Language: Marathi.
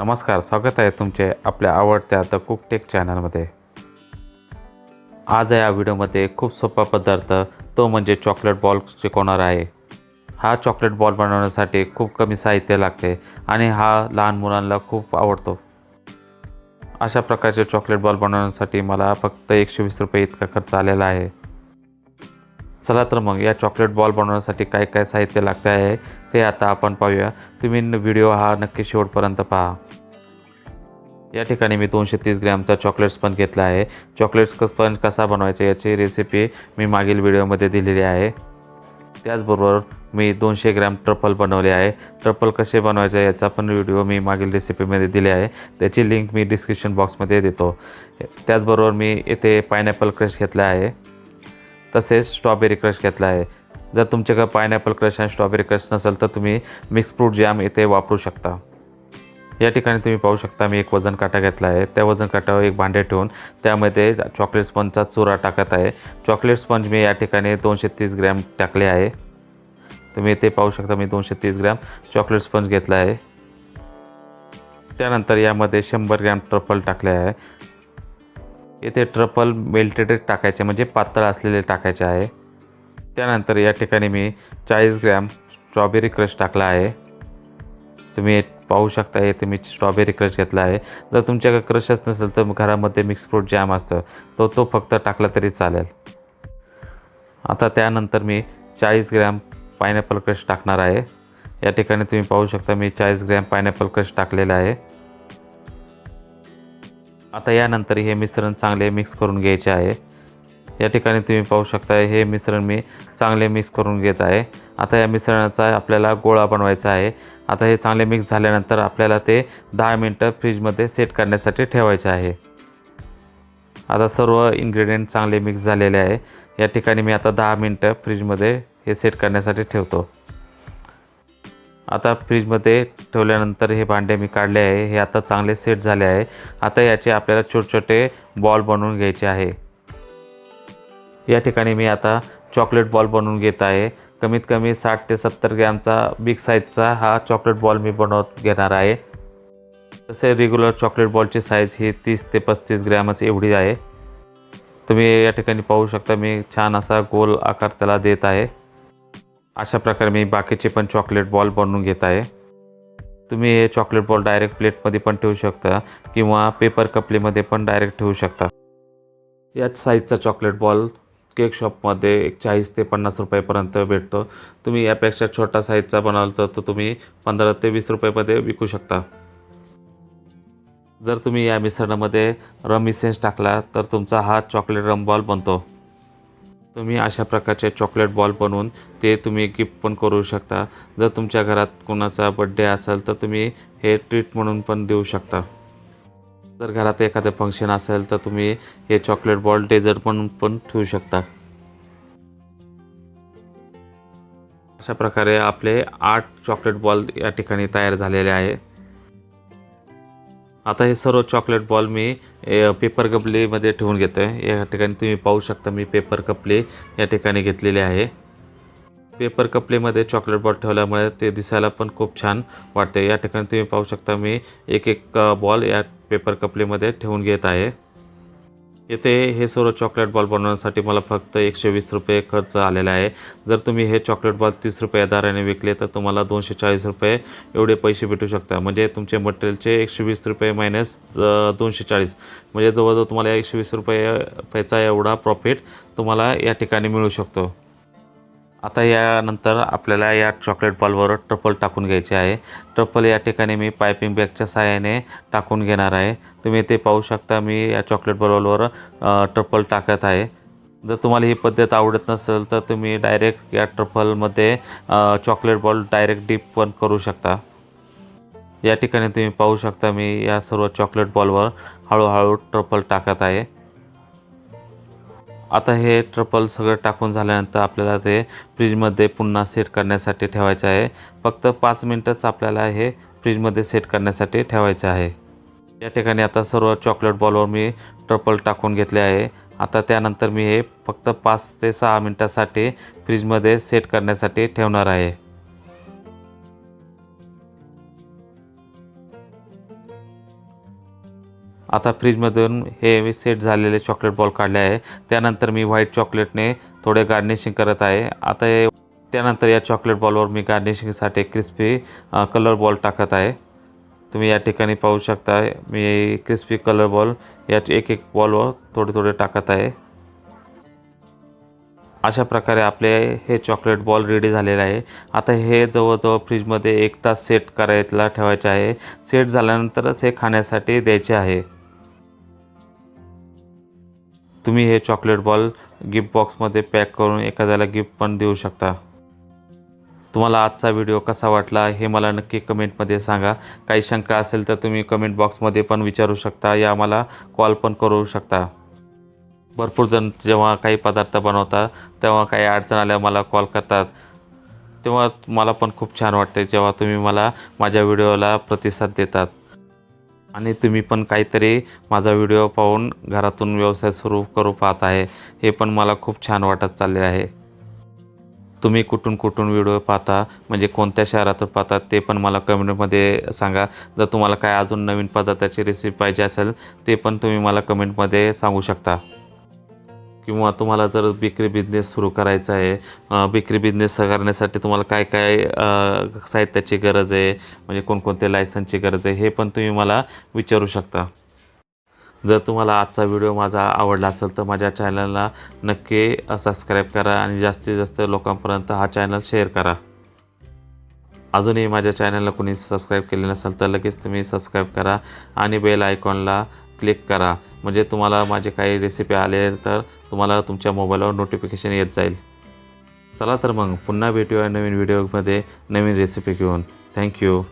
नमस्कार स्वागत आहे तुमचे आपल्या आवडत्या द कुक टेक चॅनलमध्ये आज या व्हिडिओमध्ये खूप सोपा पदार्थ तो म्हणजे चॉकलेट बॉल शिकवणार आहे. हा चॉकलेट बॉल बनवण्यासाठी खूप कमी साहित्य लागते आणि हा लहान मुलांना खूप आवडतो. अशा प्रकारचे चॉकलेट बॉल बनवण्यासाठी मला फक्त एकशे वीस रुपये इतका खर्च आलेला आहे. चला तर मग या चॉकलेट बॉल बनवण्यासाठी काय काय साहित्य लागते आहे ते आता आपण पाहूया. तुम्ही व्हिडिओ हा नक्की शेवटपर्यंत पहा. या ठिकाणी मी दोनशे तीस ग्रॅमचा चॉकलेट स्पंज घेतला आहे. चॉकलेट स्पंज कसा बनवायचा याची रेसिपी मी मागील व्हिडिओमध्ये दिलेली आहे. त्याचबरोबर मी दोनशे ग्रॅम ट्रफल बनवले आहे. ट्रफल कसे बनवायचे याचा पण व्हिडिओ मी मागील रेसिपीमध्ये दिले आहे. त्याची लिंक मी डिस्क्रिप्शन बॉक्समध्ये देतो. त्याचबरोबर मी येथे पायनॅपल क्रश घेतला आहे. तसेच स्ट्रॉबेरी क्रश घेतला आहे. जर तुमच्याकडे पायनॅपल क्रश आणि स्ट्रॉबेरी क्रश नसेल तर तुम्ही मिक्स फ्रूट जॅम इथे वापरू शकता. या ठिकाणी तुम्ही पाहू शकता मी एक वजन काटा घेतला आहे. त्या वजन काट्यावर एक भांडे ठेवून त्यामध्ये चॉकलेट स्पंजचा चुरा टाकत आहे. चॉकलेट स्पंज मी या ठिकाणी दोनशे तीस ग्रॅम टाकले आहे. तुम्ही इथे पाहू शकता मी दोनशे तीस ग्रॅम चॉकलेट स्पंज घेतला आहे. त्यानंतर यामध्ये शंभर ग्रॅम ट्रफल टाकले आहे. येथे ट्रपल मेल्टेडच टाकायचे म्हणजे पातळ असलेले टाकायचे आहे. त्यानंतर या ठिकाणी मी चाळीस ग्रॅम स्ट्रॉबेरी क्रश टाकला आहे. तुम्ही पाहू शकता येथे मी स्ट्रॉबेरी क्रश घेतला आहे. जर तुमच्याकडे क्रशच नसेल तर घरामध्ये मिक्स फ्रूट जॅम असतं. तो तो फक्त टाकला तरी चालेल. आता त्यानंतर मी चाळीस ग्रॅम पायनॅपल क्रश टाकणार आहे. या ठिकाणी तुम्ही पाहू शकता मी चाळीस ग्रॅम पायनॅपल क्रश टाकलेला आहे. आता यानंतर हे मिश्रण चांगले मिक्स करून घ्यायचे आहे. या ठिकाणी तुम्ही पाहू शकता हे मिश्रण मी चांगले मिक्स करून घेत आहे. आता या मिश्रणाचा आपल्याला गोळा बनवायचा आहे. आता हे चांगले मिक्स झाल्यानंतर आपल्याला ते दहा मिनटं फ्रीजमध्ये सेट करण्यासाठी ठेवायचे आहे. आता सर्व इन्ग्रेडियंट चांगले मिक्स झालेले आहे. या ठिकाणी मी आता दहा मिनटं फ्रीजमध्ये हे सेट करण्यासाठी ठेवतो. आता फ्रीजमध्ये ठेवल्यानंतर हे भांडे मी काढले आहे. हे आता चांगले सेट झाले आहे. आता याचे आपल्याला छोटे छोटे बॉल बनवून घ्यायचे आहे. या ठिकाणी मी आता चॉकलेट बॉल बनवून घेत आहे. कमीत कमी साठ ते सत्तर ग्रॅमचा बिग साईजचा हा चॉकलेट बॉल मी बनवत घेणार आहे. तसे रेग्युलर चॉकलेट बॉलची साईज ही तीस ते पस्तीस ग्रॅमच एवढी आहे. तुम्ही या ठिकाणी पाहू शकता मी छान असा गोल आकार त्याला देत आहे. अशा प्रकारे मी बाकीचे पण चॉकलेट बॉल बनवून घेत आहे. तुम्ही हे चॉकलेट बॉल डायरेक्ट प्लेटमध्ये पण ठेवू शकता किंवा पेपर कपलीमध्ये पण डायरेक्ट ठेवू शकता. याच साईजचा चॉकलेट बॉल केक शॉपमध्ये एक चाळीस ते पन्नास रुपयापर्यंत भेटतो. तुम्ही यापेक्षा छोटा साईजचा बनवाल तर तो तुम्ही पंधरा ते वीस रुपयामध्ये विकू शकता. जर तुम्ही या मिश्रणामध्ये रम इसेन्स टाकला तर तुमचा हा चॉकलेट रम बॉल बनतो. तुम्ही अशा प्रकारचे चॉकलेट बॉल बनवून ते तुम्ही गिफ्ट पण करू शकता. जर तुमच्या घरात कोणाचा बड्डे असेल तर तुम्ही हे ट्रीट म्हणून पण देऊ शकता. जर घरात एखादं फंक्शन असेल तर तुम्ही हे चॉकलेट बॉल डेझर्ट म्हणून पण ठेवू शकता. अशा प्रकारे आपले आठ चॉकलेट बॉल या ठिकाणी तयार झालेले आहे. आता हे सर्व चॉकलेट बॉल मी पेपर कपलेमध्ये ठेवून घेतो आहे या ठिकाणी तुम्ही पाहू शकता मी पेपर कपले या ठिकाणी घेतलेली आहे. पेपर कपलेमध्ये चॉकलेट बॉल ठेवल्यामुळे ते दिसायला पण खूप छान वाटते या ठिकाणी तुम्ही पाहू शकता मी एक एक बॉल या पेपर कपलेमध्ये ठेवून घेत आहे. येथे हे सर्व चॉकलेट बॉल बनवण्यासाठी मला फक्त एकशे वीस रुपये खर्च आलेला आहे. जर तुम्ही हे चॉकलेट बॉल तीस रुपये दराने विकले तर तुम्हाला दोनशे चाळीस रुपये एवढे पैसे भेटू शकतात. म्हणजे तुमचे मटेरियलचे एकशे वीस रुपये मायनस दोनशे चाळीस म्हणजे जवळजवळ तुम्हाला एकशे वीस रुपये पैसा एवढा प्रॉफिट तुम्हाला या ठिकाणी मिळू शकतो. आता यानंतर आपल्याला या चॉकलेट बॉलवर ट्रफल टाकून घ्यायचे आहे. ट्रफल या ठिकाणी मी पायपिंग बॅगच्या सहाय्याने टाकून घेणार आहे. तुम्ही ते पाहू शकता मी या चॉकलेट बॉलवर ट्रपल टाकत आहे. जर तुम्हाला ही पद्धत आवडत नसेल तर तुम्ही डायरेक्ट या ट्रफलमध्ये चॉकलेट बॉल डायरेक्ट डीप पण करू शकता. या ठिकाणी तुम्ही पाहू शकता मी या सर्व चॉकलेट बॉलवर हळूहळू ट्रफल टाकत आहे. आता हे ट्रपल सगळं टाकून झाल्यानंतर आपल्याला ते फ्रीजमध्ये पुन्हा सेट करण्यासाठी ठेवायचे आहे. फक्त पाच मिनटंच आपल्याला हे फ्रीजमध्ये सेट करण्यासाठी ठेवायचे आहे. या ठिकाणी आता सर्व चॉकलेट बॉलवर मी ट्रपल टाकून घेतले आहे. आता त्यानंतर मी हे फक्त पाच ते सहा मिनटासाठी फ्रीजमध्ये सेट करण्यासाठी ठेवणार आहे. आता फ्रीजमधून हे सेट झालेले चॉकलेट बॉल काढले आहे. त्यानंतर मी व्हाईट चॉकलेटने थोडे गार्निशिंग करत आहे. आता हे त्यानंतर या चॉकलेट बॉलवर मी गार्निशिंगसाठी क्रिस्पी कलर बॉल टाकत आहे. तुम्ही या ठिकाणी पाहू शकता मी क्रिस्पी कलर बॉल या एक एक बॉलवर थोडे थोडे टाकत आहे. अशा प्रकारे आपले हे चॉकलेट बॉल रेडी झालेले आहे. आता हे जवळजवळ फ्रीजमध्ये एक तास सेट करायला ठेवायचे आहे. सेट झाल्यानंतरच हे खाण्यासाठी द्यायचे आहे. तुम्ही हे चॉकलेट बॉल गिफ्ट बॉक्समध्ये पॅक करून एखाद्याला गिफ्ट पण देऊ शकता. तुम्हाला आजचा व्हिडिओ कसा वाटला हे मला नक्की कमेंटमध्ये सांगा. काही शंका असेल तर तुम्ही कमेंट बॉक्समध्ये पण विचारू शकता या मला कॉल पण करू शकता. भरपूर जण जेव्हा काही पदार्थ बनवतात तेव्हा काही अडचण आल्या मला कॉल करतात. तेव्हा मला पण खूप छान वाटते जेव्हा तुम्ही मला माझ्या व्हिडिओला प्रतिसाद देतात. आणि तुम्ही पण काहीतरी माझा व्हिडिओ पाहून घरातून व्यवसाय सुरू करू पाहत आहे. हे पण मला खूप छान वाटत चालले आहे. तुम्ही कुठून कुठून व्हिडिओ पाहता म्हणजे कोणत्या शहरातून पाहतात ते पण मला कमेंटमध्ये सांगा. जर तुम्हाला काय अजून नवीन पदार्थाची रेसिपी पाहिजे असेल ते पण तुम्ही मला कमेंटमध्ये सांगू शकता. किंवा तुम्हाला जर बेकरी बिझनेस सुरू करायचा आहे बेकरी बिझनेस करण्यासाठी तुम्हाला काय काय साहित्याची गरज आहे म्हणजे कोणकोणत्या लायसनची गरज आहे हे पण तुम्ही मला विचारू शकता. जर तुम्हाला आजचा व्हिडिओ माझा आवडला असेल तर माझ्या चॅनलला नक्की सबस्क्राईब करा आणि जास्तीत जास्त लोकांपर्यंत हा चॅनल शेअर करा. अजूनही माझ्या चॅनलला कोणी सबस्क्राईब केले नसेल तर लगेच तुम्ही सबस्क्राईब करा आणि बेल आयकॉनला क्लिक करा. म्हणजे तुम्हाला माझे काही रेसिपी आले तर तुम्हाला तुमच्या मोबाईलवर नोटिफिकेशन येत जाईल. चला तर मग पुन्हा भेटूया नवीन व्हिडिओमध्ये नवीन रेसिपी घेऊन. थँक्यू